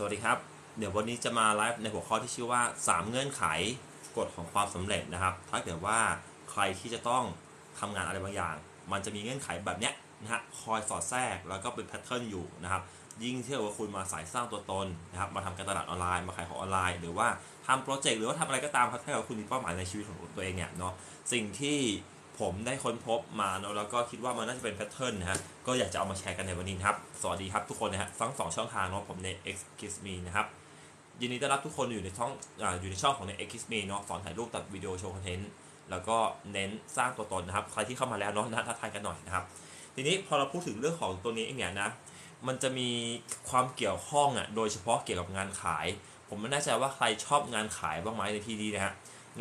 สวัสดีครับ เดี๋ยววันนี้จะมาไลฟ์ในหัวข้อที่ชื่อว่า 3 เงื่อนไขกฎของความสำเร็จนะครับ ถ้าเกิดว่าใครที่จะต้องทำงานอะไรบางอย่าง มันจะมีเงื่อนไขแบบเนี้ยนะฮะคอยสอดแทรกแล้วก็เป็นแพทเทิร์นอยู่นะครับ ยิ่งเที่ว่าคุณมาสายสร้างตัวตนนะครับมาทำการตลาดออนไลน์มาขายของออนไลน์ หรือว่าทำโปรเจกต์หรือว่าทำอะไรก็ตามครับถ้าเกิดคุณมีเป้าหมายในชีวิตของตัวเองเนี่ยเนาะสิ่งที่ ผมได้ค้นพบมาเนาะแล้วก็คิดว่ามันน่าจะเป็นแพทเทิร์นนะฮะก็อยากจะเอามาแชร์กันในวันนี้นะครับ สวัสดีครับทุกคนนะฮะทั้งสองช่องทางเนาะผมใน X Kiss Me นะครับยินดีต้อนรับทุกคนอยู่ในช่องออยู่ในช่องของใน X Kiss Me เนาะสอนถ่ายรูปตัดวิดีโอโชว์คอนเทนต์แล้วก็เน้นสร้างตัวตนนะครับ ใครที่เข้ามาแล้วเนาะนะทักทายกันหน่อยนะครับ ทีนี้พอเราพูดถึงเรื่องของตัวนี้เองเนี่ยนะมันจะมีความเกี่ยวข้องอะโดยเฉพาะเกี่ยวกับงานขาย ผมไม่แน่ใจว่าใครชอบงานขายบ้างไหมในที่นี้นะฮะ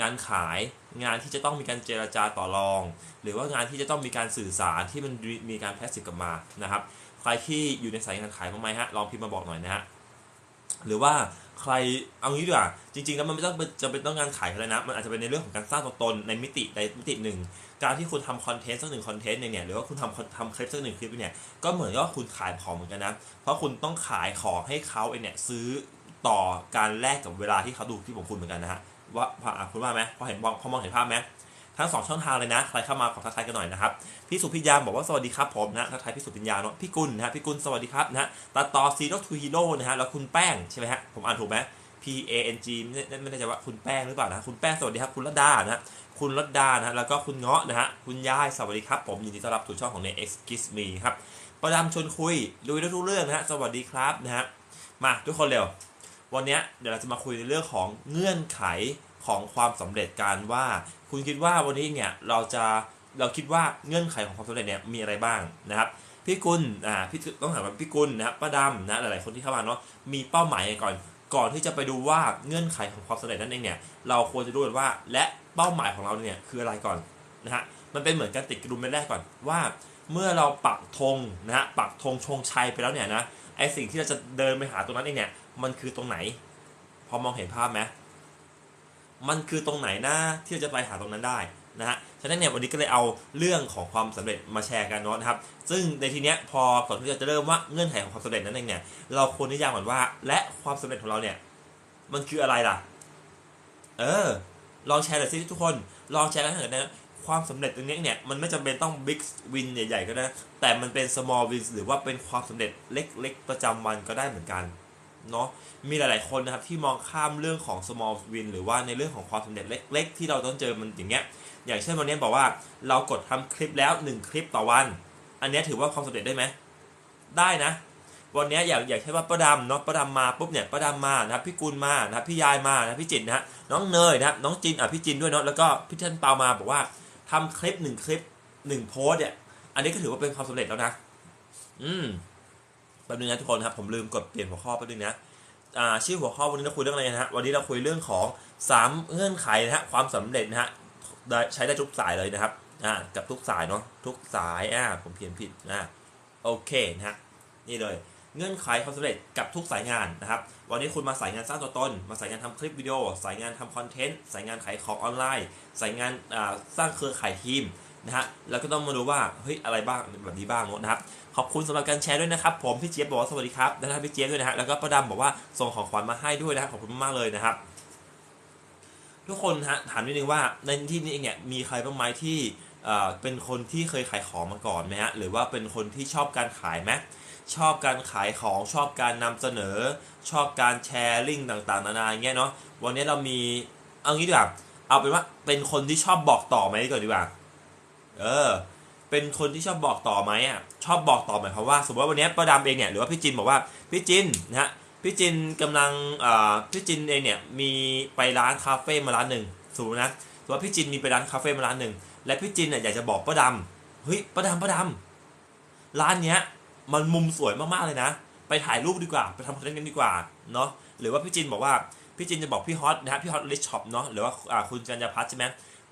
งานขายงานที่จะต้องมีการเจรจาต่อรอง หรือว่างานที่จะต้องมีการสื่อสารที่มันมีการแพสซีฟกลับมานะครับ ใครที่อยู่ในสายงานขายบ้างไหมฮะลองพิมพ์มาบอกหน่อยนะฮะหรือว่าใครเอางี้ดีกว่าจริง ๆ แล้วมันไม่ต้องจะเป็นต้องงานขายเลยนะมันอาจจะเป็นในเรื่องของการสร้างตัวตนในมิติใดมิติหนึ่ง การที่คุณทำคอนเทนต์สักหนึ่งคอนเทนต์เนี่ยหรือว่าคุณทำทำคลิปสักหนึ่งคลิปเนี่ยก็เหมือนกับว่าคุณขายของเหมือนกันนะเพราะคุณต้องขายของให้เขาเองเนี่ยซื้อต่อการแลกกับเวลาที่เขาดูที่ของคุณเหมือนกันนะฮะ ว่าคุณว่าไหมพอเห็นพอมองเห็นภาพไหมทั้งสองช่องทางเลยนะใครเข้ามาขอทักทายกันหน่อยนะครับพี่สุพิญญาบอกว่าสวัสดีครับผมนะทักทายพี่สุพิญญาเนาะพี่กุลนะพี่กุลสวัสดีครับนะตัดต่อซีโร่ทูฮีโร่นะฮะแล้วคุณแป้งใช่ไหมฮะผมอ่านถูกไหม P A N G ไม่ไม่ไม่แน่ใจว่าคุณแป้งหรือเปล่านะคุณแป้งสวัสดีครับคุณรัดานะคุณรัดานะแล้วก็คุณเงาะนะฮะคุณยายสวัสดีครับผมยินดีต้อนรับสู่ช่องของใน X Kiss Me ครับประดามชวนคุยดูได้ทุกเรื่องนะฮะสวัสดีครับนะฮะมาทุกคนเร็ว วันนี้เดี๋ยวเราจะมาคุยในเรื่องของเงื่อนไขของความสำเร็จกันว่า คุณคิดว่าวันนี้เนี่ยเราจะเราคิดว่าเงื่อนไขของความสำเร็จเนี่ยมีอะไรบ้างนะครับพี่กุลอ่าพี่ต้องถามว่าพี่กุลนะครับป้าดำนะหลายๆคนที่เข้ามาเนาะมีเป้าหมายก่อน ก่อนที่จะไปดูว่าเงื่อนไขของความสำเร็จนั่นเองเนี่ยเราควรจะรู้กันว่าและเป้าหมายของเราเนี่ยคืออะไรก่อนนะฮะมันเป็นเหมือนการติดกระดุมเม็ดแรกก่อนว่า เมื่อเราปักธงนะฮะปักธงชงชัยไปแล้วเนี่ยนะไอสิ่งที่เราจะเดินไปหาตรงนั้นเองเนี่ย มันคือตรงไหน พอมองเห็นภาพไหมมันคือตรงไหนนะที่เราจะไปหาตรงนั้นได้นะฮะ ฉะนั้นเนี่ยวันนี้ก็เลยเอาเรื่องของความสำเร็จมาแชร์กันเนาะนะครับ ซึ่งในทีเนี้ยพอก่อนที่เราจะเริ่มว่าเงื่อนไขของความสำเร็จนั้นเองเนี่ย เราควรนิยามก่อนว่า และความสำเร็จของเราเนี่ย มันคืออะไรล่ะ เออ ลองแชร์หน่อยสิทุกคน ลองแชร์กันเถอะนะความสำเร็จตรงนี้เนี่ยมันไม่จำเป็นต้อง big win ใหญ่ๆก็ได้ แต่มันเป็น small win หรือว่าเป็นความสำเร็จเล็ก ๆ ประจำวันก็ได้เหมือนกัน เนาะมีหลาย ๆ คนนะครับที่มองข้ามเรื่องของ small win หรือว่าในเรื่องของความสำเร็จเล็ก ๆ ที่เราต้องเจอมันอย่างเงี้ยอย่างเช่นวันนี้บอกว่าเรากดทำคลิปแล้ว 1 คลิปต่อวัน อันนี้ถือว่าความสำเร็จได้ไหมได้นะ วันนี้อยากอยากใช้ว่าประดำเนาะประดำมาปุ๊บเนี่ยประดำมานะครับพี่กุลมานะครับพี่ยายมานะพี่จิตนะฮะน้องเนยนะครับน้องจินอะพี่จินด้วยเนาะแล้วก็พี่เทนเปามาบอกว่าทำคลิปหนึ่งคลิปหนึ่งโพสเนี่ยอันนี้ก็ถือว่าเป็นความสำเร็จแล้วนะ อืม แป๊บนึงนะทุกคนครับผมลืมกดเปลี่ยนหัวข้อแป๊บนึงนะชื่อหัวข้อวันนี้เราคุยเรื่องอะไรนะฮะวันนี้เราคุยเรื่องของสามเงื่อนไขนะฮะความสำเร็จนะฮะใช้ได้ทุกสายเลยนะครับอ่ากับทุกสายเนาะทุกสายอ่าผมเพียนผิดนะโอเคนะฮะนี่เลยเงื่อนไขความสำเร็จกับทุกสายงานนะครับ วันนี้คุณมาสายงานสร้างตัวตน มาสายงานทำคลิปวิดีโอ สายงานทำคอนเทนต์ สายงานขายของออนไลน์ สายงานสร้างเครือข่ายทีมนะฮะ แล้วก็ต้องมาดูว่าเฮ้ยอะไรบ้างแบบนี้บ้างนะครับ ขอบคุณสำหรับการแชร์ด้วยนะครับ ผมพี่เจี๊ยบบอกว่าสวัสดีครับนะครับพี่เจี๊ยบด้วยนะฮะแล้วก็ประดำบอกว่าส่งของขวัญมาให้ด้วยนะครับขอบคุณมากเลยนะครับ ทุกคนฮะถามนิดนึงว่าในที่นี้เองเนี่ยมีใครบ้างไหมที่เอ่อเป็นคนที่เคยขายของมาก่อนไหมฮะหรือว่าเป็นคนที่ชอบการขายไหมชอบการขายของชอบการนำเสนอ ชอบการแชร์ลิงก์ต่างๆ นานาอย่างเงี้ยเนาะวันนี้เรามีเอางี้ดีกว่าเอาเป็นว่าเป็นคนที่ชอบบอกต่อไหมก่อนดีกว่า เออ เป็นคนที่ชอบบอกต่อไหมอะชอบบอกต่อหมายความว่า สมมติว่าวันนี้ป้าดำเองเนี่ยหรือว่าพี่จินบอกว่าพี่จินนะฮะพี่จินกำลังอ่าพี่จินเองเนี่ยมีไปร้านคาเฟ่มาร้านหนึ่งสมมตินะสมมติว่าพี่จินมีไปร้านคาเฟ่มาร้านหนึ่งและพี่จินเนี่ยอยากจะบอกป้าดำเฮ้ยป้าดำป้าดำร้านเนี้ยมันมุมสวยมากๆเลยนะ ไปถ่ายรูปดีกว่า ไปทำคอนเทนต์กันดีกว่าเนาะหรือว่าพี่จินบอกว่าพี่จินจะบอกพี่ฮอตนะฮะพี่ฮอตลิชช็อปเนาะหรือว่าอ่าคุณกัญญาพัฒน์ใช่ไหม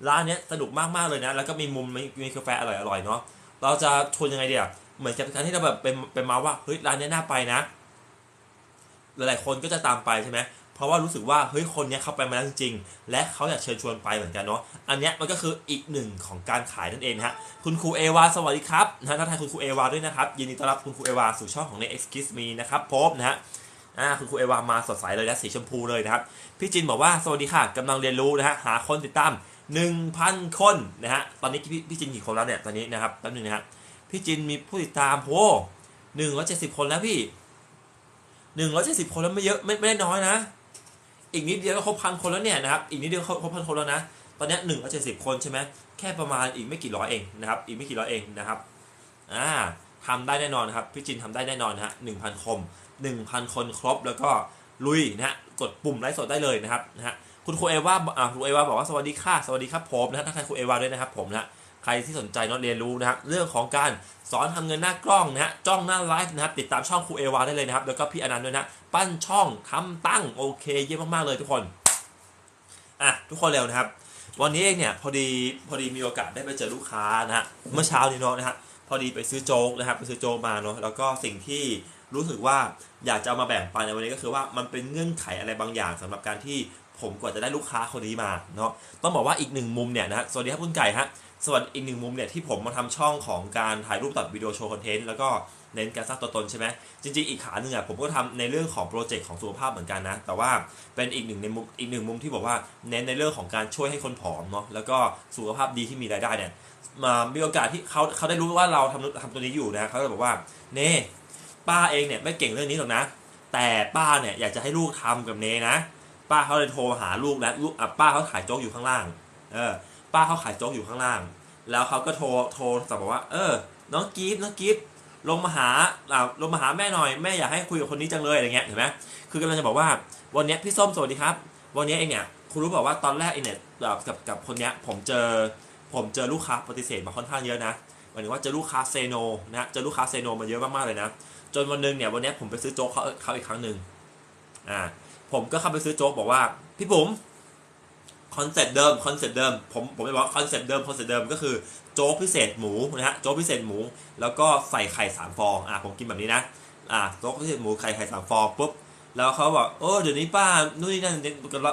ร้านเนี้ยสนุกมากๆเลยนะ แล้วก็มีมุมมีมีกาแฟอร่อยๆเนาะเราจะชวนยังไงเดียวเหมือนกับการที่เราแบบเป็นเป็นมาว่าเฮ้ยร้านนี้น่าไปนะ หลายๆคนก็จะตามไปใช่ไหมเพราะว่ารู้สึกว่าเฮ้ยคนนี้เขาไปมาแล้วจริงๆและเขาอยากเชิญชวนไปเหมือนกันเนาะอันนี้มันก็คืออีกหนึ่งของการขายนั่นเองนะฮะคุณครูเอวาสวัสดีครับนะฮะทักทายคุณครูเอวาด้วยนะครับยินดีต้อนรับคุณครูเอวาสู่ช่องของใน Excuse Me นะครับพบนะฮะอ่าคุณครูเอวามาสดใสเลยนะสีชมพูเลยนะครับพี่จินบอกว่าสวัสดีค่ะกำลังเรียนรู้นะฮะหาคนติดตาม 1,000 คนนะฮะตอนนี้พี่พี่จินกี่คนแล้วเนี่ยตอนนี้นะครับแป๊บนึงนะครับพี่จินมีผู้ติดตามโหหนึ่งร้อยเจ็ดสิบคนแล้วพี่หนึ่งร้อยเจ็ดสิบคนแล้วไม่เยอะไม่ไม่ได้น้อยนะ อีกนิดเดียวก็ครบพันคนแล้วเนี่ยนะครับอีกนิดเดียวครบพันคนแล้วนะตอนนี้หนึ่งร้อยเจ็ดสิบคนใช่ไหมแค่ประมาณอีกไม่กี่ร้อยเองนะครับอีกไม่กี่ร้อยเองนะครับอ่าทำได้แน่นอนครับพี่จินทำได้แน่นอนนะฮะหนึ่งพันคมหนึ่งพันคนครบแล้วก็ลุยนะฮะกดปุ่มไลฟ์สดได้เลยนะครับนะฮะ คุณครูเอว่าอ่าครูเอว่าบอกว่าสวัสดีค่ะ สวัสดีครับผมนะฮะทักทายครูเอวาด้วยนะครับผมนะฮะใครที่สนใจเนาะเรียนรู้นะครับเรื่องของการสอนทำเงินหน้ากล้องนะฮะจ้องหน้าไลฟ์นะครับติดตามช่องครูเอวาได้เลยนะครับแล้วก็พี่อนันต์ด้วยนะปั้นช่องทำตั้งโอเคเยี่ยมมากๆเลยทุกคนอะทุกคนเร็วนะครับ วันนี้เองเนี่ยพอดีพอดีมีโอกาสได้ไปเจอลูกค้านะฮะเมื่อเช้านี้เนาะนะฮะพอดีไปซื้อโจ๊กนะครับไปซื้อโจ๊กมาเนาะแล้วก็สิ่งที่รู้สึกว่าอยากจะเอามาแบ่งปันในวันนี้ก็คือว่ามันเป็นเงื่อนไขอะไรบางอย่างสำหรับการที่ ผมกว่าจะได้ลูกค้าคนนี้มาเนาะต้องบอกว่าอีกหนึ่งมุมเนี่ยนะสวัสดีครับคุณไก่ฮะส่วนอีกหนึ่งมุมเนี่ยที่ผมมาทำช่องของการถ่ายรูปตัดวิดีโอโชว์คอนเทนต์แล้วก็เน้นการสร้างตัวตนใช่ไหมจริงๆ อีกขาหนึ่งอะผมก็ทำในเรื่องของโปรเจกต์ของสุขภาพเหมือนกันนะ แต่ว่าเป็นอีกหนึ่งในมุมอีกหนึ่งมุมที่บอกว่าเน้นในเรื่องของการช่วยให้คนผอมเนาะแล้วก็สุขภาพดีที่มีรายได้เนี่ยมามีโอกาสที่เขาเขาได้รู้ว่าเราทำทำตัวนี้อยู่นะเขาเลยบอกว่าเน่ป้าเองเนี่ยไม่เก่งเรื่องนี้หรอกนะ แต่ป้าเนี่ยอยากจะให้ลูกทำกับเนนะ ป้าเขาเลยโทรหาลูกแล้วลูกอะป้าเขาขายโจ๊กอยู่ข้างล่าง เออ ป้าเขาขายโจ๊กอยู่ข้างล่าง แล้วเขาก็โทรโทรสั่งบอกว่า เออ น้องกีฟน้องกีฟลงมาหาอ่าลงมาหาแม่หน่อยแม่อยากให้คุยกับคนนี้จังเลยอะไรเงี้ยเห็นไหมคือกำลังจะบอกว่าวันนี้พี่ส้มสวัสดีครับ วันนี้เองเนี่ยคุณรู้บอกว่าตอนแรกเองเนี่ยแบบกับกับคนเนี้ยผมเจอผมเจอลูกค้าปฏิเสธมาค่อนข้างเยอะนะหมายถึงว่าเจอลูกค้าเซโนนะเจอลูกค้าเซโนมาเยอะมากๆเลยนะจนวันหนึงเนี่ยวันนี้ผมไปซื้อโจ๊กเขาเขาอีกครั้งหนึ่งอ่า ผมก็เข้าไปซื้อโจ๊กบอกว่า พี่ผมคอนเซ็ปต์เดิมคอนเซ็ปต์เดิมผมผมไม่บอกคอนเซ็ปต์เดิมคอนเซ็ปต์เดิมก็คือโจ๊กพิเศษหมูนะฮะโจ๊กพิเศษหมู แล้วก็ใส่ไข่สามฟองอะผมกินแบบนี้นะอะโจ๊กพิเศษหมูไข่ไข่สามฟองปุ๊บแล้วเขาบอกโอ้เดี๋ยวนี้ป้านู่นนี่นั่น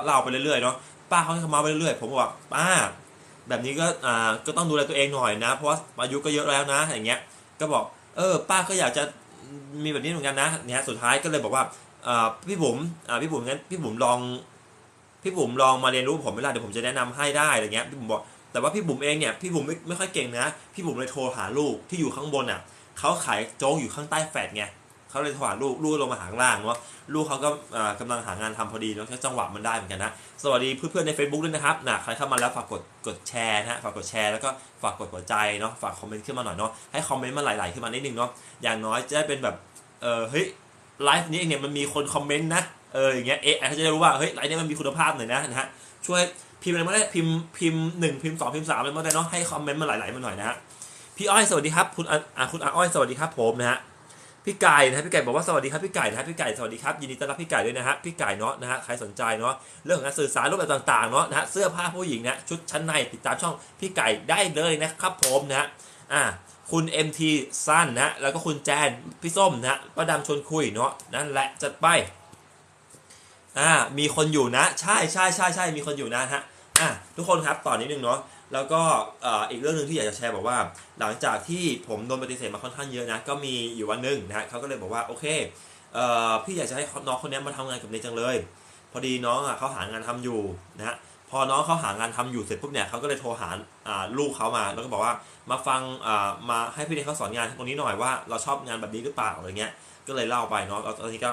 เล่าไปเรื่อยๆเนาะป้าเขาให้เขามาไปเรื่อยๆผมบอกป้า แบบนี้ก็อ่าก็ต้องดูแลตัวเองหน่อยนะ เพราะว่าอายุก็เยอะแล้วนะอย่างเงี้ยก็บอกเออป้าก็อยากจะมีแบบนี้เหมือนกันนะเนี่ยสุดท้ายก็เลยบอกว่า พี่บุ๋มพี่บุ๋มงั้นพี่บุ๋มลองพี่บุ๋มลองมาเรียนรู้ผมไม่ได้เดี๋ยวผมจะแนะนำให้ได้อะไรเงี้ยพี่บุ๋มบอกแต่ว่าพี่บุ๋มเองเนี่ยพี่บุ๋มไม่ไม่ค่อยเก่งนะพี่บุ๋มเลยโทรหาลูกที่อยู่ข้างบนอะเขาขายโจ๊กอยู่ข้างใต้แฟลตไงเขาเลยโทรหาลูกลูกลงมาหาข้างล่างเนาะลูกเขาก็อ่ากำลังหางานทำพอดีเนาะจังหวะมันได้เหมือนกันนะสวัสดีเพื่อนๆใน Facebook ด้วยนะครับนะใครเข้ามาแล้วฝากกดกดแชร์นะฝากกดแชร์แล้วก็ฝากกดหัวใจเนาะฝากคอมเมนต์ขึ้นมาหน่อยเนาะให้คอมเมนต์มันไหลๆขึ้นมานิดนึงเนาะอย่างน้อยจะได้เป็นแบบเออเฮ้ย ไลฟ์นี้เนี่ยมันมีคนคอมเมนต์นะเอออย่างเงี้ยเอ๊ะเขาจะได้รู้ว่าเฮ้ยไลฟ์นี้มันมีคุณภาพหน่อยนะนะฮะช่วยพิมพ์อะไรมาได้พิมพ์พิมพ์หนึ่งพิมพ์สองพิมพ์สามอะไรมาได้เนาะให้คอมเมนต์มาหลายๆมาหน่อยนะฮะพี่อ้อยสวัสดีครับคุณอะอะคุณอาอ้อยสวัสดีครับผมนะฮะพี่ไก่นะฮะพี่ไก่บอกว่าสวัสดีครับพี่ไก่นะฮะพี่ไก่สวัสดีครับยินดีต้อนรับพี่ไก่ด้วยนะฮะพี่ไก่เนาะนะฮะใครสนใจเนาะเรื่องของการสื่อสารรูปแบบต่างๆเนาะนะฮะเสื้อผ้าผู้หญิงนะชุดชั้นในติดตามช่องพี่ไก่ได้เลยนะครับผมนะฮะอ่า คุณ MT สั้นนะ แล้วก็คุณแจน พี่ส้มนะประดามชวนคุยเนาะ นั่นแหละ จัดไป อ่า มีคนอยู่นะ ใช่ใช่ใช่ใช่มีคนอยู่นะฮะ อะ ทุกคนครับ ต่อนนิดนึงเนาะ แล้วก็อ่ออีกเรื่องหนึ่งที่อยากจะแชร์บอกว่า หลังจากที่ผมโดนปฏิเสธมาค่อนข้างเยอะนะ ก็มีอยู่วันหนึ่งนะฮะเขาก็เลยบอกว่า โอเค เอ่อ พี่อยากจะให้น้องคนนี้มาทำงานกับเนยจังเลย พอดีน้องอะเขาหางานทำอยู่นะฮะ พอน้องเขาหางานทำอยู่เสร็จปุ๊บเนี่ยเขาก็เลยโทรหาลูกเขามา แล้วก็บอกว่ามาฟังมาให้พี่เนยเขาสอนงานตรงนี้หน่อยว่าเราชอบงานแบบนี้หรือเปล่าอะไรเงี้ยก็เลยเล่าไปเนาะแล้วตอนนี้ก็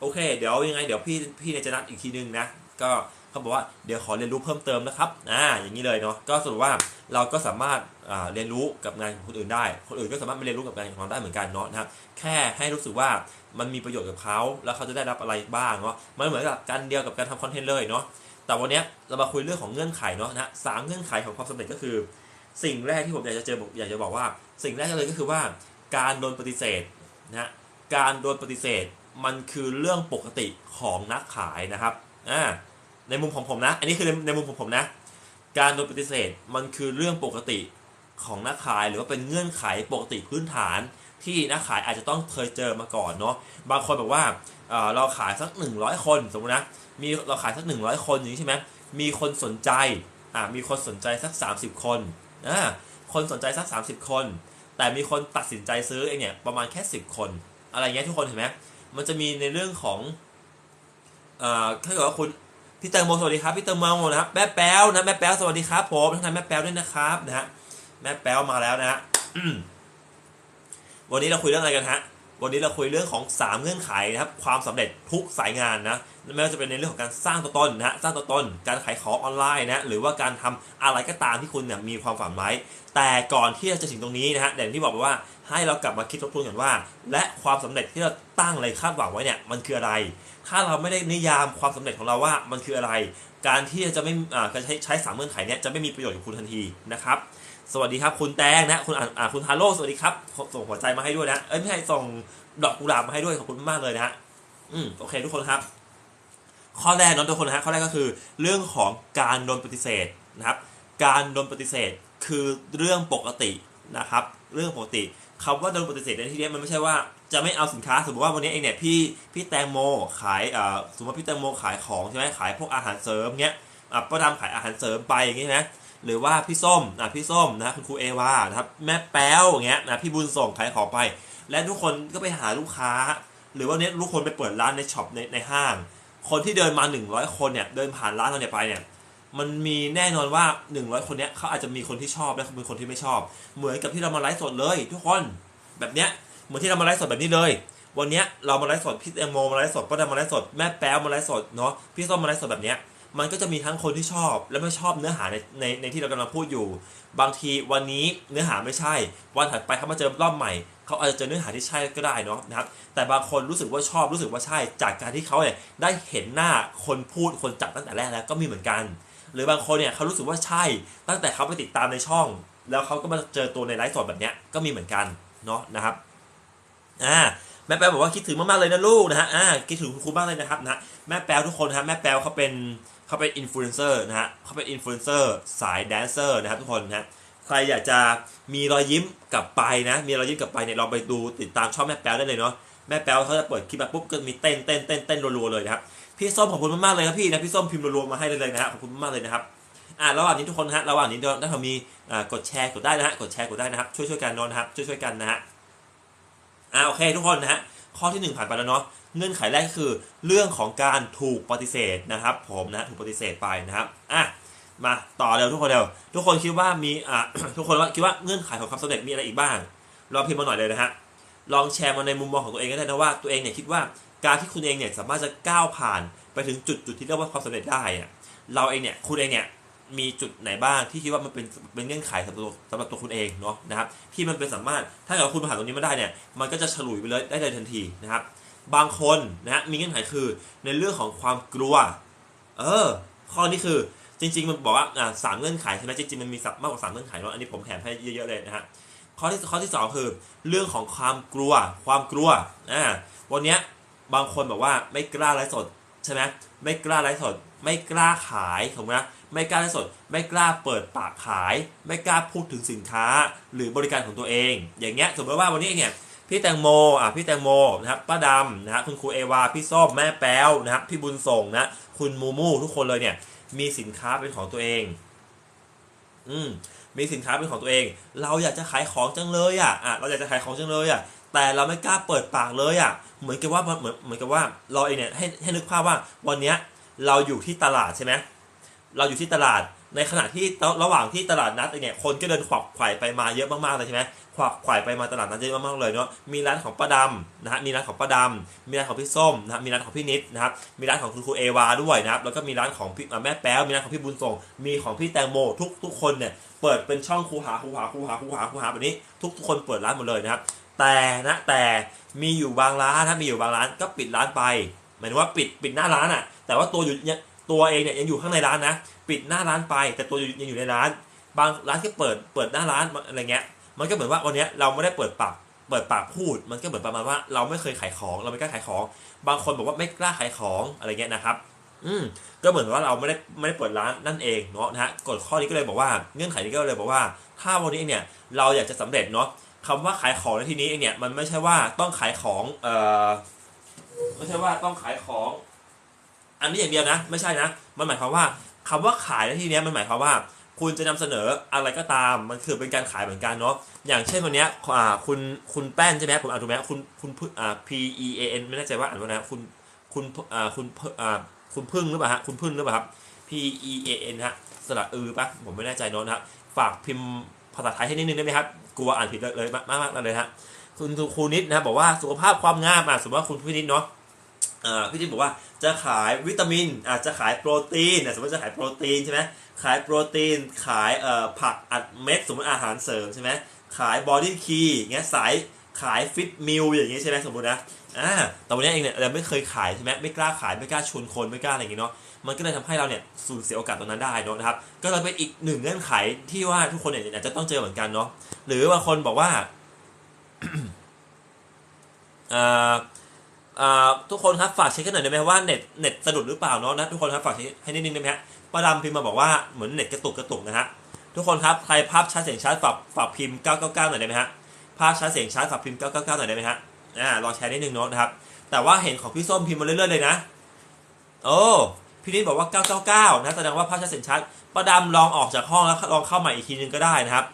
โอเค เดี๋ยวยังไงเดี๋ยวพี่พี่เนจะนัดอีกทีนึงนะก็เขาบอกว่าเดี๋ยวขอเรียนรู้เพิ่มเติมนะครับอ่าอย่างนี้เลยเนาะก็สรุปว่าเราก็สามารถเรียนรู้กับงานของคนอื่นได้ คนอื่นก็สามารถมาเรียนรู้กับงานของเราได้เหมือนกันเนาะนะครับแค่ให้รู้สึกว่ามันมีประโยชน์กับเขาแล้วเขาจะได้รับอะไรบ้างเนาะมันเหมือนกับการเดียวกับการทำคอนเทนต์เลยเนาะ แต่วันนี้เรามาคุยเรื่องของเงื่อนไขเนาะนะสามเงื่อนไขของความสำเร็จก็คือ สิ่งแรกที่ผมอยากจะเจออกอยากจะบอกว่า สิ่งแรกเลยก็คือว่า การโดนปฏิเสธนะฮะการโดนปฏิเสธมันคือเรื่องปกติของนักขายนะครับอ่าในมุมของผมนะ อันนี้คือในในมุมของผมนะ การโดนปฏิเสธมันคือเรื่องปกติของนักขายหรือว่าเป็นเงื่อนไขปกติพื้นฐาน ที่นักขายอาจจะต้องเคยเจอมาก่อนเนาะบางคนบอกว่าเราขายสัก 100 คนสมมตินะมีเราขายสัก 100 คนอย่างนี้ใช่ไหมมีคนสนใจอ่ามีคนสนใจสัก 30 คนอ่าคนสนใจสัก 30 คน แต่มีคนตัดสินใจซื้อเองเนี่ยประมาณแค่ 10 คน อะไรเงี้ยทุกคนเห็นไหมมันจะมีในเรื่องของเอ่อถ้าเกิดว่าคุณพี่แตงโมสวัสดีครับพี่แตงโมนะครับแม่แป๊วนะแม่แป๊วสวัสดีครับผมทั้งทายแม่แป๊วด้วยนะครับนะฮะแม่แป๊วมาแล้วนะฮะ วันนี้เราคุยเรื่องอะไรกันฮะ วันนี้เราคุยเรื่องของ 3 เงื่อนไขนะครับ ความสำเร็จทุกสายงานนะ ไม่ว่าจะเป็นในเรื่องของการสร้างตัวตนนะฮะสร้างตัวตน การขายของออนไลน์นะ หรือว่าการทำอะไรก็ตามที่คุณเนี่ยมีความฝันไว้ แต่ก่อนที่จะถึงตรงนี้นะฮะอย่างที่บอกไปว่าให้เรากลับมาคิดทบทวนกันว่า และความสำเร็จที่เราตั้งเลยคาดหวังไว้เนี่ยมันคืออะไร ถ้าเราไม่ได้นิยามความสำเร็จของเราว่ามันคืออะไร การที่จะไม่อ่าการใช้ใช้สามเงื่อนไขเนี่ยจะไม่มีประโยชน์กับคุณทันทีนะครับ สวัสดีครับคุณแตงนะคุณอ่าคุณฮาโลสวัสดีครับส่งหัวใจมาให้ด้วยนะเอ้ยไม่ใช่ส่งดอกกุหลาบมาให้ด้วยขอบคุณมากเลยนะฮะอืมโอเคทุกคนครับ ข้อแรกน้องทุกคนนะฮะข้อแรกก็คือ เรื่องของการโดนปฏิเสธนะครับ การโดนปฏิเสธคือเรื่องปกตินะครับ เรื่องปกติคำว่าโดนปฏิเสธในที่นี้มันไม่ใช่ว่าจะไม่เอาสินค้าสมมติว่าวันนี้เองเนี่ยพี่พี่แตงโมขายอ่าสมมติพี่แตงโมขายของใช่ไหมขายพวกอาหารเสริมเงี้ยอะป้าดำขายอาหารเสริมไปอย่างงี้ใช่ไหรือว่าพี่ส้มอะพี่ส้มนะคุณครูเอวานะครับแม่แป๊วอย่างเงี้ยนะพี่บุญส่งขายของไป และทุกคนก็ไปหาลูกค้า หรือว่าเนี้ยทุกคนไปเปิดร้านในช็อปในในห้าง คนที่เดินมา 100 คนเนี่ยเดินผ่านร้านเราเนี่ยไปเนี่ยมันมีแน่นอนว่า 100 คนเนี้ยเขาอาจจะมีคนที่ชอบและมีคนที่ไม่ชอบ เหมือนกับที่เรามาไลฟ์สดเลย ทุกคนแบบเนี้ยเหมือนที่เรามาไลฟ์สดแบบนี้เลย วันเนี้ยเรามาไลฟ์สดพี่แตงโมมาไลฟ์สดป้าดำมาไลฟ์สดแม่แป๊วมาไลฟ์สดเนาะพี่ส้มมาไลฟ์สดแบบเนี้ย มันก็จะมีทั้งคนที่ชอบ และไม่ชอบเนื้อหาในในในที่เรากำลังพูดอยู่ บางทีวันนี้เนื้อหาไม่ใช่ วันถัดไปเขามาเจอรอบใหม่เขาอาจจะเจอเนื้อหาที่ใช่ก็ได้เนาะนะครับ แต่บางคนรู้สึกว่าชอบรู้สึกว่าใช่ จากการที่เขาเนี่ยได้เห็นหน้าคนพูดคนจับตั้งแต่แรกแล้วก็มีเหมือนกัน หรือบางคนเนี่ยเขารู้สึกว่าใช่ ตั้งแต่เขาไปติดตามในช่อง แล้วเขาก็มาเจอตัวในไลฟ์สดแบบเนี้ยก็มีเหมือนกันเนาะนะครับอ่าแม่แป๊วบอกว่าคิดถึงมากๆเลยนะลูกนะฮะอ่าคิดถึงคุณครูมากเลยนะครับนะแม่แป๊วทุกคนนะฮะแม่แป๊วเขาเป็น เขาเป็นอินฟลูเอนเซอร์นะฮะเขาเป็นอินฟลูเอนเซอร์สายแดนเซอร์นะครับทุกคนนะฮะใครอยากจะมีรอยยิ้มกลับไปนะ มีรอยยิ้มกลับไปเนี่ยลองไปดูติดตามช่องแม่แป๊วได้เลยเนาะแม่แป๊วเขาจะเปิดคลิปมาปุ๊บก็มีเต้นเต้นเต้นเต้นรัวๆเลยนะครับพี่ส้มขอบคุณมากๆเลยครับพี่นะพี่ส้มพิมพ์รัวๆมาให้เลยนะฮะขอบคุณมากๆเลยนะครับอ่าระหว่างนี้ทุกคนฮะระหว่างนี้ถ้าเรามีอ่ากดแชร์กดได้นะฮะกดแชร์กดได้นะครับช่วยช่วยๆกันนอะนะครับช่วยช่วยๆกันนะฮะอ่าโอเคทุกคนนะฮะข้อที่หนึ่งผ่านไปแล้วเนาะ เงื่อนไขแรกก็คือ เรื่องของการถูกปฏิเสธนะครับ ผมนะถูกปฏิเสธไปนะครับอะมาต่อเร็วทุกคนเร็วทุกคนคิดว่ามีอ่าทุกคนว่าคิดว่าเงื่อนไขของความสำเร็จมีอะไรอีกบ้างลองพิมพ์มาหน่อยเลยนะฮะลองแชร์มาในมุมมองของตัวเองก็ได้นะว่าตัวเองเนี่ยคิดว่าการที่คุณเองเนี่ยสามารถจะก้าวผ่านไปถึงจุดจุดที่เรียกว่าความสำเร็จได้อะเราเองเนี่ยคุณเองเนี่ยมีจุดไหนบ้างที่คิดว่ามันเป็นเป็นเงื่อนไขสำหรับตัวสำหรับตัวคุณเองเนาะนะครับที่มันเป็นสามารถถ้าเกิดคุณผ่านตรงนี้มาได้เนี่ยมันก็จะฉลุยไปเลยได้เลยทันทีนะครับ บางคนนะฮะมีเงื่อนไขคือในเรื่องของความกลัว เออ ข้อนี้คือจริง ๆ มันบอกว่าอ่าสามเงื่อนไขใช่ไหมจริงๆมันมีมากกว่าสามเงื่อนไขเนาะอันนี้ผมแถมให้เยอะๆเลยนะฮะข้อที่ข้อที่สองคือเรื่องของความกลัว ความกลัวอ่าวันเนี้ยบางคนบอกว่าไม่กล้าไลฟ์สดใช่ไหมไม่กล้าไลฟ์สด ไม่กล้าขายถูกไหมไม่กล้าไลฟ์สด ไม่กล้าเปิดปากขาย ไม่กล้าพูดถึงสินค้า หรือบริการของตัวเอง อย่างเงี้ยสมมติว่าวันนี้เนี่ย พี่แตงโมอะพี่แตงโมนะครับป้าดำนะฮะคุณครูเอวาพี่ส้มแม่แป๊วนะครับพี่บุญส่งนะคุณมูมูทุกคนเลยเนี่ยมีสินค้าเป็นของตัวเอง อืมมีสินค้าเป็นของตัวเอง เราอยากจะขายของจังเลยอะอะเราอยากจะขายของจังเลยอะแต่เราไม่กล้าเปิดปากเลยอะเหมือนกับว่าเหมือนเหมือนกับว่าเราเองเนี่ยให้ให้นึกภาพว่าวันเนี้ยเราอยู่ที่ตลาดใช่ไหมเราอยู่ที่ตลาด ในขณะที่ระหว่างที่ตลาดนัดเนี่ยคนก็เดินขวักไขว่ไปมาเยอะมากๆเลยใช่ไหมขวักไขว่ไปมาตลาดนัดเยอะมากๆเลยเนาะมีร้านของป้าดำนะฮะมีร้านของป้าดำมีร้านของพี่ส้มนะฮะมีร้านของพี่นิดนะครับมีร้านของคุณครูเอวาด้วยนะครับแล้วก็มีร้านของพี่แม่แป๊วมีร้านของพี่บุญส่ง มีของพี่แตงโมทุกทุกคนเนี่ยเปิดเป็นช่องคูหาคูหาคูหาคูหาคูหาแบบนี้ทุกทุกคนเปิดร้านหมดเลยนะครับแต่นะแต่มีอยู่บางร้านถ้ามีอยู่บางร้านก็ปิดร้านไปหมายถึงว่าปิดปิดหน้าร้านอะ แต่ว่าตัวอยู่เนี่ย ตัวเองเนี่ยยังอยู่ข้างในร้านนะ ปิดหน้าร้านไป แต่ตัวยังอยู่ในร้าน บางร้านก็เปิดเปิดหน้าร้านอะไรเงี้ย มันก็เหมือนว่าวันนี้เราไม่ได้เปิดปากเปิดปากพูด มันก็เหมือนประมาณว่า เราไม่เคยขายของเราไม่กล้าขายของ บางคนบอกว่าไม่กล้าขายของอะไรเงี้ยนะครับ อืมก็เหมือนว่าเราไม่ได้ไม่ได้เปิดร้านนั่นเองเนาะนะฮะกฎข้อนี้ก็เลยบอกว่าเงื่อนไขนี้ก็เลยบอกว่า ถ้าวันนี้เนี่ยเราอยากจะสำเร็จเนาะคำว่าขายของในที่นี้เองเนี่ยมันไม่ใช่ว่าต้องขายของเอ่อไม่ใช่ว่าต้องขายของ อันนี้อย่างเดียวนะ ไม่ใช่นะ มันหมายความว่าคำว่าขายในที่นี้มันหมายความว่า คุณจะนำเสนออะไรก็ตามมันคือเป็นการขายเหมือนกันเนาะอย่างเช่นวันเนี้ยอ่าคุณคุณแป้นใช่ไหมผมอ่านถูกไหมคุณคุณอ่า P E A N ไม่แน่ใจว่าอ่านว่านะคุณคุณอ่าคุณอ่าคุณพึ่งหรือเปล่าฮะคุณพึ่งหรือเปล่าครับ P E A N ฮะสระอือปะผมไม่แน่ใจโน้ตนะครับฝากพิมพ์ภาษาไทยให้นิดนึงได้ไหมครับกลัวอ่านผิดเลยมากมากๆเลยฮะคุณครูนิดนะบอกว่าสุขภาพความงามอะสมมติว่าคุณพี่นิดเนาะ พี่นิดบอกว่าจะขายวิตามินอาจจะขายโปรตีนสมมติจะขายโปรตีนใช่ไหมขายโปรตีน ขายเอ่อผักอัดเม็ดสมมติอาหารเสริมใช่ไหมขายบอดี้คีเงี้ยสายขายฟิตมิลอย่างงี้ใช่ไหมสมมตินะอ่าแต่วันนี้เองเนี่ยเราไม่เคยขายใช่ไหมไม่กล้าขายไม่กล้าชวนคนไม่กล้าอะไรอย่างงี้เนาะมันก็เลยทำให้เราเนี่ยสูญเสียโอกาสตรงนั้นได้นะครับ ก็เลยเป็นอีกหนึ่งเงื่อนไขที่ว่าทุกคนเนี่ยอาจจะต้องเจอเหมือนกันเนาะหรือบางคนบอกว่าอ่า ทุกคนครับฝากเช็คกันหน่อยได้ไหมว่าเน็ตเน็ตสะดุดหรือเปล่าเนาะนะทุกคนครับฝากเช็คให้นิดนึงได้ไหมฮะป้าดำพิมพ์มาบอกว่าเหมือนเน็ตกระตุกกระตุกนะฮะทุกคนครับใครภาพชัดเสียงชัดฝากฝากพิมพ์ 999 หน่อยได้ไหมฮะภาพชัดเสียงชัดฝากพิมพ์ 999 หน่อยได้ไหมฮะอ่ารอแชร์นิดนึงเนาะนะครับแต่ว่าเห็นของพี่ส้มพิมพ์มาเรื่อยๆเลยนะโอ้พี่นิดบอกว่า 999 นะแสดงว่าภาพชัดเสียงชัดป้าดำลองออกจากห้องแล้วลองเข้าใหม่อีกทีนึงก็ได้นะครับ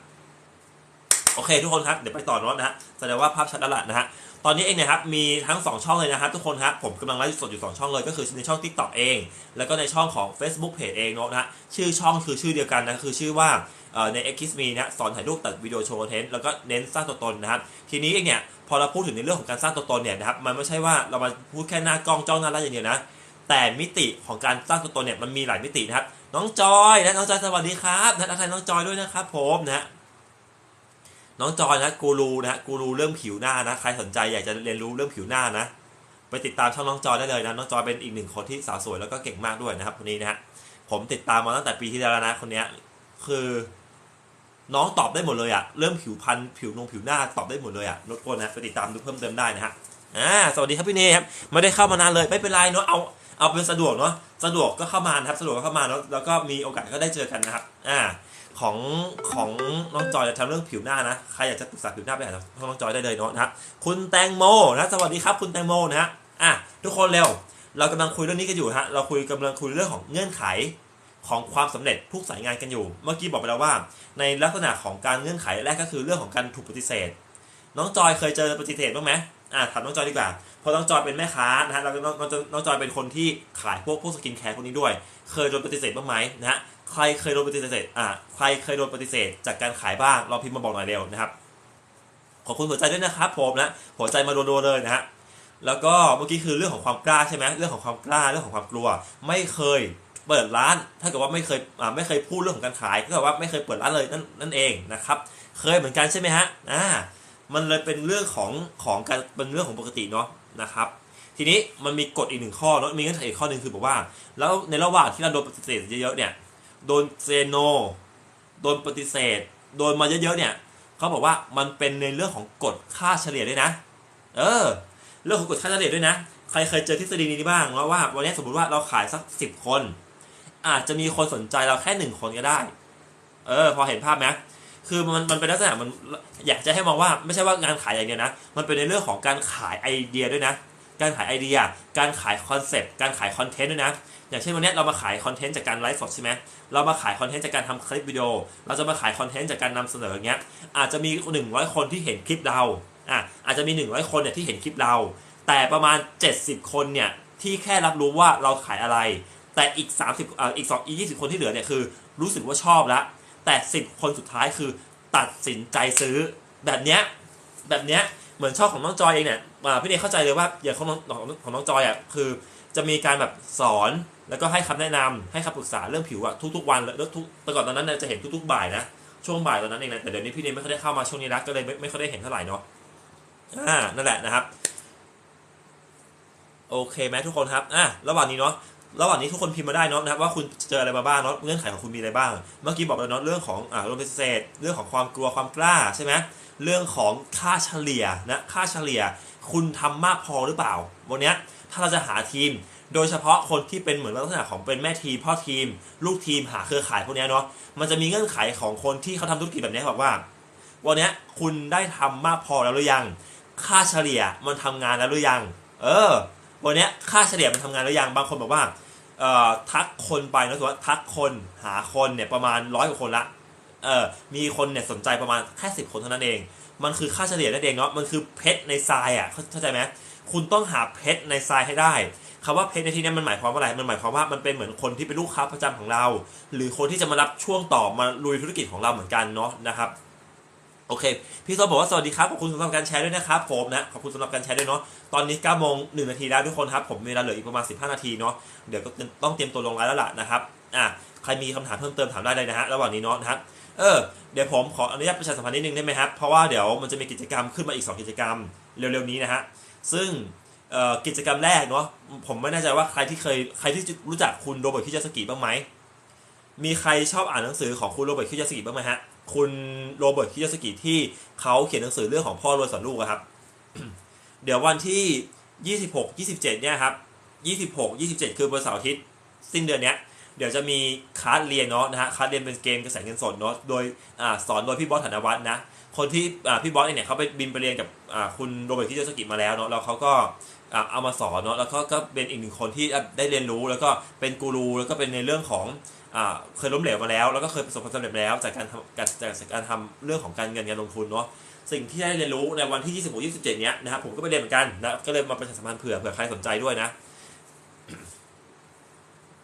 โอเค ทุกคนครับเดี๋ยวไปต่อโน้ตนะฮะแสดงว่าภาพชัดแล้วล่ะนะฮะ ตอนนี้เองนะครับมีทั้ง 2 ช่องเลยนะครับทุกคนครับผมกำลังไลฟ์สดอยู่ 2 ช่องเลยก็คือในช่อง TikTok เอง แล้วก็ในช่องของ Facebook Page เองเนาะนะฮะชื่อช่องคือชื่อเดียวกันนะคือชื่อว่าเอ่อใน x m e นะสอนถ่ายรูปตัดวิดีโอโชว์คอนเทนต์แล้วก็เน้นสร้างตัวตนนะครับทีนี้เองเนี่ยพอเราพูดถึงในเรื่องของการสร้างตัวตนเนี่ยนะครับมันไม่ใช่ว่าเรามาพูดแค่หน้ากล้องจ้องหน้าแล้วอย่างเดียวนะแต่มิติของการสร้างตัวตนเนี่ยมันมีหลายมิตินะครับน้องจอยนะน้องจอยสวัสดีครับนะทักทายน้องจอยด้วยนะครับผมนะ น้องจอยนะกูรูนะกูรูเรื่องผิวหน้านะ ใครสนใจอยากจะเรียนรู้เรื่องผิวหน้านะ ไปติดตามช่องน้องจอยได้เลยนะ น้องจอยเป็นอีกหนึ่งคนที่สาวสวยแล้วก็เก่งมากด้วยนะครับคนนี้นะฮะ ผมติดตามมาตั้งแต่ปีที่แล้วนะคนเนี้ยคือ น้องตอบได้หมดเลยอะเรื่องผิวพรรณผิวนงผิวหน้าตอบได้หมดเลยอะรบกวนนะไปติดตามดูเพิ่มเติมได้นะฮะ อ่า สวัสดีครับพี่เนยครับ ไม่ได้เข้ามานานเลยไม่เป็นไรเนาะ เอา เอาเป็นสะดวกเนาะ สะดวกก็เข้ามานะครับ สะดวกก็เข้ามาแล้วแล้วก็มีโอกาสก็ได้เจอกันนะครับ อ่า ของของน้องจอยจะทำเรื่องผิวหน้านะ ใครอยากจะปรึกษาผิวหน้าไปหาน้องจอยได้เลยเนาะนะครับคุณแตงโมนะสวัสดีครับคุณแตงโมนะฮะอะทุกคนเร็ว เรากำลังคุยเรื่องนี้กันอยู่ฮะเราคุยกำลังคุยเรื่องของเงื่อนไขของความสำเร็จทุกสายงานกันอยู่ เมื่อกี้บอกไปแล้วว่า ในลักษณะของการเงื่อนไขแรกก็คือเรื่องของการถูกปฏิเสธ น้องจอยเคยเจอปฏิเสธบ้างไหมอะถามน้องจอยดีกว่าเพราะน้องจอยเป็นแม่ค้านะฮะแล้วก็น้องน้องน้องจอยเป็นคนที่ขายพวกพวกสกินแคร์พวกนี้ด้วย เคยโดนปฏิเสธบ้างไหมนะฮะ ใครเคยโดนปฏิเสธอ่าใครเคยโดนปฏิเสธ จากการขายบ้างเราพิมพ์มาบอกหน่อยเร็วนะครับ ขอบคุณหัวใจด้วยนะครับผมนะหัวใจมาโดนๆเลยนะฮะแล้วก็เมื่อกี้คือเรื่องของความกล้าใช่ไหมเรื่องของความกล้าเรื่องของความกลัว ไม่เคยเปิดร้าน ถ้าเกิดว่าไม่เคยอ่าไม่เคยพูดเรื่องของการขายก็แปลว่าไม่เคยเปิดร้านเลยนั่นนั่นเองนะครับ เคยเหมือนกันใช่ไหมฮะอ่ามันเลยเป็นเรื่องของของการเป็นเรื่องของปกติเนาะนะครับทีนี้มันมีกฎอีกหนึ่งข้อเนาะมีเงื่อนไขอีกข้อหนึ่งคือบอกว่า แล้วในระหว่างที่เราโดนปฏิเสธเยอะๆเนี่ย โดนเซโน โดนปฏิเสธ โดนมาเยอะๆเนี่ยเขาบอกว่ามันเป็นในเรื่องของกฎค่าเฉลี่ยด้วยนะ เออ เรื่องของกฎค่าเฉลี่ยด้วยนะ ใครเคยเจอทฤษฎีนี้บ้างว่าว่าวันนี้สมมติว่าเราขายสักสิบคน อาจจะมีคนสนใจเราแค่หนึ่งคนก็ได้ เออ พอเห็นภาพไหมคือมันมันเป็นลักษณะมันอยากจะให้มองว่าไม่ใช่ว่างานขายอย่างเดียวนะ มันเป็นในเรื่องของการขายไอเดียด้วยนะ การขายไอเดีย การขายคอนเซปต์ การขายคอนเทนต์ด้วยนะ อย่างเช่นวันนี้เรามาขายคอนเทนต์จากการไลฟ์สดใช่ไหมเรามาขายคอนเทนต์จากการทำคลิปวิดีโอ เราจะมาขายคอนเทนต์จากการนำเสนออย่างเงี้ย อาจจะมีหนึ่งร้อยคนที่เห็นคลิปเรา อะ อาจจะมีหนึ่งร้อยคนเนี่ยที่เห็นคลิปเรา แต่ประมาณ 70 คนเนี่ยที่แค่รับรู้ว่าเราขายอะไร แต่อีก 30อ่าอีก2อีก20 คนที่เหลือเนี่ยคือ รู้สึกว่าชอบแล้ว แต่ 10 คนสุดท้ายคือตัดสินใจซื้อแบบเนี้ยแบบเนี้ย เหมือนช่องของน้องจอยเองเนี่ยอ่าพี่เนยเข้าใจเลยว่าอย่างของน้องของน้องจอยอะคือจะมีการแบบสอนแล้วก็ให้คำแนะนำให้คำปรึกษาเรื่องผิวอะทุกๆวันแล้วทุกแต่ก่อนตอนนั้นเนี่ยจะเห็นทุกๆบ่ายนะช่วงบ่ายตอนนั้นเองนะแต่เดี๋ยวนี้พี่เนยไม่ค่อยได้เข้ามาช่วงนี้นะก็เลยไม่ไม่ค่อยได้เห็นเท่าไหร่เนาะอ่านั่นแหละนะครับ โอเคไหมทุกคนครับอะระหว่างนี้เนาะ ระหว่างนี้ทุกคนพิมพ์มาได้เนาะนะครับว่าคุณเจออะไรมาบ้างเนาะเงื่อนไขของคุณมีอะไรบ้าง เมื่อกี้บอกไปแล้วเนาะเรื่องของอ่าโรแมนติเซตเรื่องของความกลัวความกล้าใช่ไหมเรื่องของค่าเฉลี่ยนะค่าเฉลี่ย คุณทำมากพอหรือเปล่า วันนี้ถ้าเราจะหาทีม โดยเฉพาะคนที่เป็นเหมือนลักษณะของเป็นแม่ทีมพ่อทีม ลูกทีมหาเครือข่ายพวกนี้เนาะมันจะมีเงื่อนไขของคนที่เขาทำธุรกิจแบบนี้บอกว่า วันนี้คุณได้ทำมากพอแล้วหรือยัง ค่าเฉลี่ยมันทำงานแล้วหรือยัง เออ วันนี้ค่าเฉลี่ยมันทำงานหรือยังบางคนบอกว่าทักคนไปนะถือว่าทักคนหาคนเนี่ยประมาณร้อยกว่าคนละเออมีคนเนี่ยสนใจประมาณแค่สิบคนเท่านั้นเอง มันคือค่าเฉลี่ยนั่นเองเนาะมันคือเพชรในทรายอะเข้าใจไหมคุณต้องหาเพชรในทรายให้ได้คำว่าเพจในที่นี้มันหมายความว่าอะไร มันหมายความว่ามันเป็นเหมือนคนที่เป็นลูกค้าประจำของเรา หรือคนที่จะมารับช่วงต่อมาลุยธุรกิจของเราเหมือนกันเนาะนะครับ โอเค พี่โซบอกว่าสวัสดีครับ ขอบคุณสำหรับการแชร์ด้วยนะครับผมนะ ขอบคุณสำหรับการแชร์ด้วยเนาะ ตอนนี้9โมง1นาทีแล้วทุกคนครับ ผมมีเวลาเหลืออีกประมาณ 15 นาทีเนาะ เดี๋ยวก็ต้องเตรียมตัวลงไลน์แล้วล่ะนะครับ อะ ใครมีคำถามเพิ่มเติมถามได้เลยนะฮะ ระหว่างนี้เนาะนะครับ เออ เดี๋ยวผมขออนุญาตประชาสัมพันธ์นิดนึงได้ไหมครับ เพราะว่าเดี๋ยวมันจะมีกิจกรรมขึ้นมาอีก 2 กิจกรรมเร็วๆนี้นะฮะ ซึ่งเอ่อกิจกรรมแรกเนาะ ผมไม่แน่ใจว่าใครที่เคย ใครที่รู้จักคุณโรเบิร์ตคิยาสกิบ้างไหมมีใครชอบอ่านหนังสือของคุณโรเบิร์ตคิยาสกิบ้างไหมฮะ คุณโรเบิร์ตคิยาสกิที่เขาเขียนหนังสือเรื่องของพ่อรวยสอนลูกอะครับ เดี๋ยววันที่ 26 27 เนี่ยครับ 26 27 คือวันเสาร์อาทิตย์สิ้นเดือนเนี้ยเดี๋ยวจะมีคลาสเรียนเนาะนะฮะคลาสเรียนเป็นเกมกระแสเงินสดเนาะโดยอ่าสอนโดยพี่บอสธนวัฒน์นะคนที่อ่าพี่บอสเนี่ยเขาไปบินไปเรียนกับอ่าคุณโรเบิร์ตคิยาสกิมาแล้วเนาะแล้วเขาก็เอามาสอนเนาะแล้วก็ก็เป็นอีกหนึ่งคนที่ได้เรียนรู้แล้วก็เป็นกูรูแล้วก็เป็นในเรื่องของ เคยล้มเหลวมาแล้ว แล้วก็เคยประสบความสำเร็จแล้วจากการทำจากจากการทำเรื่องของการเงินการลงทุนเนาะสิ่งที่ได้เรียนรู้ในวันที่ 26 27 เนี้ยนะครับผมก็ไปเรียนเหมือนกันนะก็เลยมาประชาสัมพันธ์เผื่อเผื่อใครสนใจด้วยนะ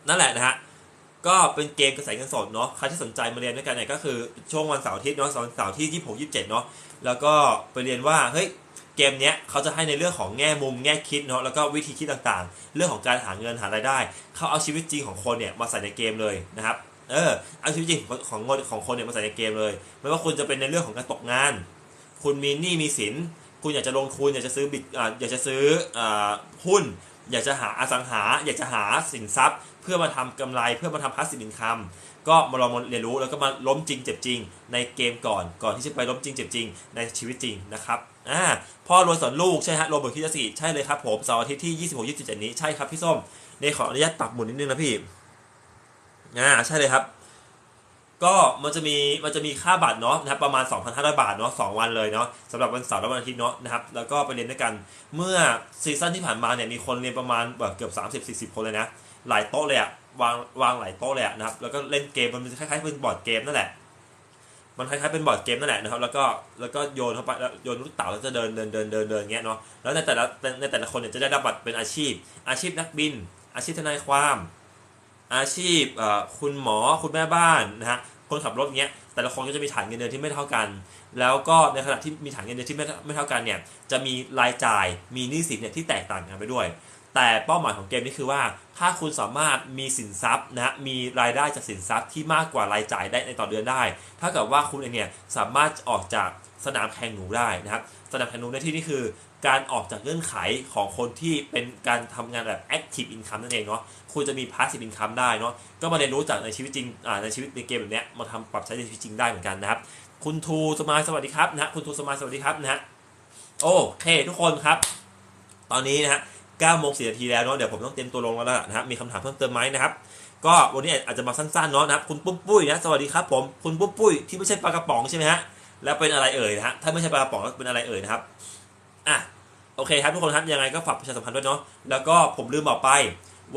นั่นแหละนะฮะก็เป็นเกมกระแสเงินสดเนาะใครที่สนใจมาเรียนด้วยกันเนี่ยก็คือช่วงวันเสาร์อาทิตย์เนาะวันเสาร์ที่ 26 27 เนาะแล้วก็ไปเรียนว่าเฮ้ย เกมเนี้ยเขาจะให้ในเรื่องของแง่มุมแง่คิดเนาะแล้วก็วิธีคิดต่างๆ เรื่องของการหาเงินหารายได้ เขาเอาชีวิตจริงของคนเนี่ยมาใส่ในเกมเลยนะครับเออเอาชีวิตจริงของของของคนเนี่ยมาใส่ในเกมเลยไม่ว่าคุณจะเป็นในเรื่องของการตกงาน คุณมีหนี้มีสิน คุณอยากจะลงทุนอยากจะซื้อบิตออยากจะซื้ออหุ้น อยากจะหาอสังหา อยากจะหาสินทรัพย์ เพื่อมาทำกำไรเพื่อมาทำพาสซีฟอินคัมก็มาลองมาเรียนรู้แล้วก็มาล้มจริงเจ็บจริงในเกมก่อนก่อนที่จะไปล้มจริงเจ็บจริงในชีวิตจริงนะครับ อ่าพ่อรวยสอนลูกใช่ฮะโรเบิร์ตคิดสิใช่เลยครับผมเสาร์อาทิตย์ที่ 26 27 นี้ใช่ครับพี่ส้มในขออนุญาตปรับหมุนนิดนึงนะพี่อ่าใช่เลยครับ ก็มันจะมีมันจะมีค่าบัตรเนาะนะครับประมาณ 2,500 บาทเนาะสองวันเลยเนาะสำหรับวันเสาร์และวันอาทิตย์เนาะนะครับแล้วก็ไปเรียนด้วยกันเมื่อซีซั่นที่ผ่านมาเนี่ยมีคนเรียนประมาณแบบเกือบ30-40 คนเลยนะหลายโต๊ะเลยอะวางวางหลายโต๊ะเลยอะนะครับแล้วก็เล่นเกมมันคล้ายๆเป็นบอร์ดเกมนั่นแหละ มันคล้ายๆเป็นบอร์ดเกมนั่นแหละนะครับ แล้วก็แล้วก็โยนเข้าไปแล้วโยนลูกเต๋าแล้วจะเดินเดินเดินเดินเดินเงี้ยเนาะแล้วในแต่ละในแต่ละคนเนี่ยจะได้รับบัตรเป็นอาชีพ อาชีพนักบิน อาชีพทนายความ อาชีพเอ่อคุณหมอคุณแม่บ้านนะฮะคนขับรถเงี้ยแต่ละคนก็จะมีฐานเงินเดือนที่ไม่เท่ากัน แล้วก็ในขณะที่มีฐานเงินเดือนที่ไม่ไม่เท่ากันเนี่ยจะมีรายจ่ายมีหนี้สินเนี่ยที่แตกต่างกันไปด้วย แต่เป้าหมายของเกมนี้คือว่า ถ้าคุณสามารถมีสินทรัพย์นะมีรายได้จากสินทรัพย์ที่มากกว่ารายจ่ายได้ในต่อเดือนได้ ถ้าเกิดว่าคุณเองเนี่ยสามารถออกจากสนามแข่งหนูได้นะครับสนามแข่งหนูในที่นี้คือการออกจากเงื่อนไขของคนที่เป็นการทำงานแบบ active income นั่นเองเนาะคุณจะมี passive income ได้เนาะก็มาเรียนรู้จากในชีวิตจริงในชีวิตในเกมแบบเนี้ยมาทำปรับใช้ในชีวิตจริงได้เหมือนกันนะครับ คุณทูสมายสวัสดีครับนะฮะคุณทูสมายสวัสดีครับนะฮะโอเคทุกคนครับ ตอนนี้นะฮะ 9โมง4นาทีแล้วเนาะเดี๋ยวผมต้องเตรียมตัวลงแล้วล่ะนะครับมีคำถามเพิ่มเติมไหมนะครับ ก็วันนี้อาจจะมาสั้นๆเนาะนะครับคุณปุ้มปุ้ยนะสวัสดีครับผมคุณปุ้มปุ้ยที่ไม่ใช่ปลากระป๋องใช่ไหมฮะแล้วเป็นอะไรเอ่ยนะฮะถ้าไม่ใช่ปลากระป๋องแล้วเป็นอะไรเอ่ยนะครับอะโอเคครับทุกคนครับยังไงก็ฝากประชาสัมพันธ์ด้วยเนาะแล้วก็ผมลืมบอกไป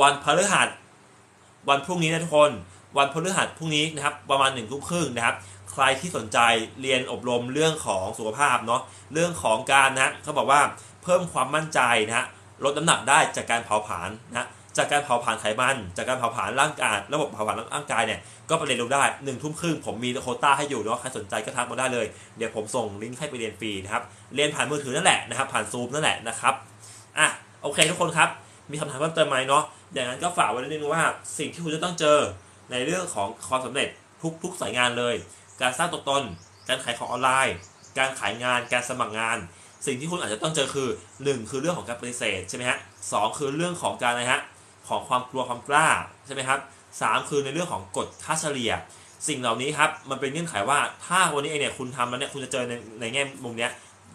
วันพฤหัสวันพรุ่งนี้นะทุกคน วันพฤหัสพรุ่งนี้นะครับประมาณหนึ่งทุ่มครึ่งนะครับใครที่สนใจเรียนอบรมเรื่องของสุขภาพเนาะเรื่องของการนะเขาบอกว่าเพิ่มความมั่นใจนะฮะ ลดน้ำหนักได้จากการเผาผลาญนะจากการเผาผลาญไขมัน จากการเผาผลาญร่างกาย ระบบเผาผลาญร่างกายเนี่ยก็ไปเรียนรู้ได้หนึ่งทุ่มครึ่งผมมีโคต้าให้อยู่เนาะใครสนใจก็ทักมาได้เลย เดี๋ยวผมส่งลิงก์ให้ไปเรียนฟรีนะครับเรียนผ่านมือถือนั่นแหละนะครับผ่านซูมนั่นแหละนะครับอะโอเคทุกคนครับมีคำถามเพิ่มเติมไหมเนาะอย่างนั้นก็ฝากไว้นิดนึงว่าสิ่งที่คุณจะต้องเจอในเรื่องของความสำเร็จทุกทุกสายงานเลย การสร้างตัวตน การขายของออนไลน์ การขายงาน การสมัครงาน สิ่งที่คุณอาจจะต้องเจอคือ 1 คือเรื่องของการปฏิเสธใช่ไหมฮะสองคือเรื่องของการอะฮะของความกลัวความกล้าใช่ไหมครับสามคือในเรื่องของกฎค่าเฉลี่ย สิ่งเหล่านี้ครับมันเป็นเงื่อนไขว่าถ้าวันนี้เองเนี่ยคุณทำแล้วเนี่ยคุณจะเจอในในแง่มุมเนี้ย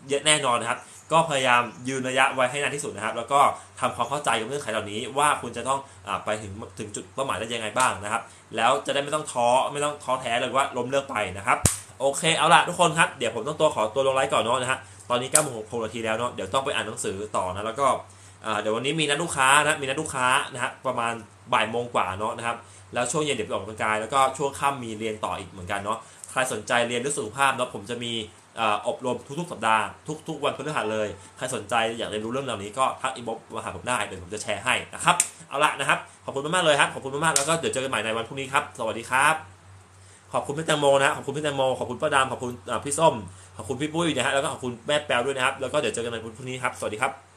เยอะแน่นอนนะครับ ก็พยายามยืนระยะไว้ให้นานที่สุดนะครับ แล้วก็ทำความเข้าใจกับเงื่อนไขเหล่านี้ ว่าคุณจะต้องอไปถึงถึงจุดเป้าหมายได้ยังไงบ้างนะครับ แล้วจะได้ไม่ต้องท้อไม่ต้องท้อแท้เลยว่าล้มเลิกไปนะครับ โอเคเอาล่ะทุกคนครับ เดี๋ยวผมต้องตัวขอตัวลงไลฟ์ก่อนเนาะนะฮะ ตอนนี้9โมง6นาทีแล้วเนาะเดี๋ยวต้องไปอ่านหนังสือต่อนะแล้วก็เดี๋ยววันนี้มีนัดลูกค้านะมีนัดลูกค้านะฮะประมาณบ่ายโมงกว่าเนาะนะครับแล้วช่วงเย็นเดี๋ยวไปออกกำลังกายแล้วก็ช่วงค่ำมีเรียนต่ออีกเหมือนกันเนาะใครสนใจเรียนเรื่องสุขภาพเนาะผมจะมีอบรมทุกๆสัปดาห์ทุกๆวันพฤหัสเลยใครสนใจอยากเรียนรู้เรื่องเหล่านี้ก็ทักอินบ็อกซ์มาหาผมได้เดี๋ยวผมจะแชร์ให้นะครับเอาละนะครับขอบคุณมากๆเลยครับขอบคุณมากๆแล้วก็เดี๋ยวเจอกันใหม่ในวันพรุ่งนี้ครับสวัสดีครับขอบคุณพี่แตงโมนะขอบคุณพี่แตงโมขอบคุณป้าดำขอบคุณพี่ส้ม ขอบคุณพี่ปุ้ยนะฮะแล้วก็ขอบคุณแม่แปวด้วยนะครับ แล้วก็เดี๋ยวเจอกันในวันพรุ่งนี้ครับ สวัสดีครับ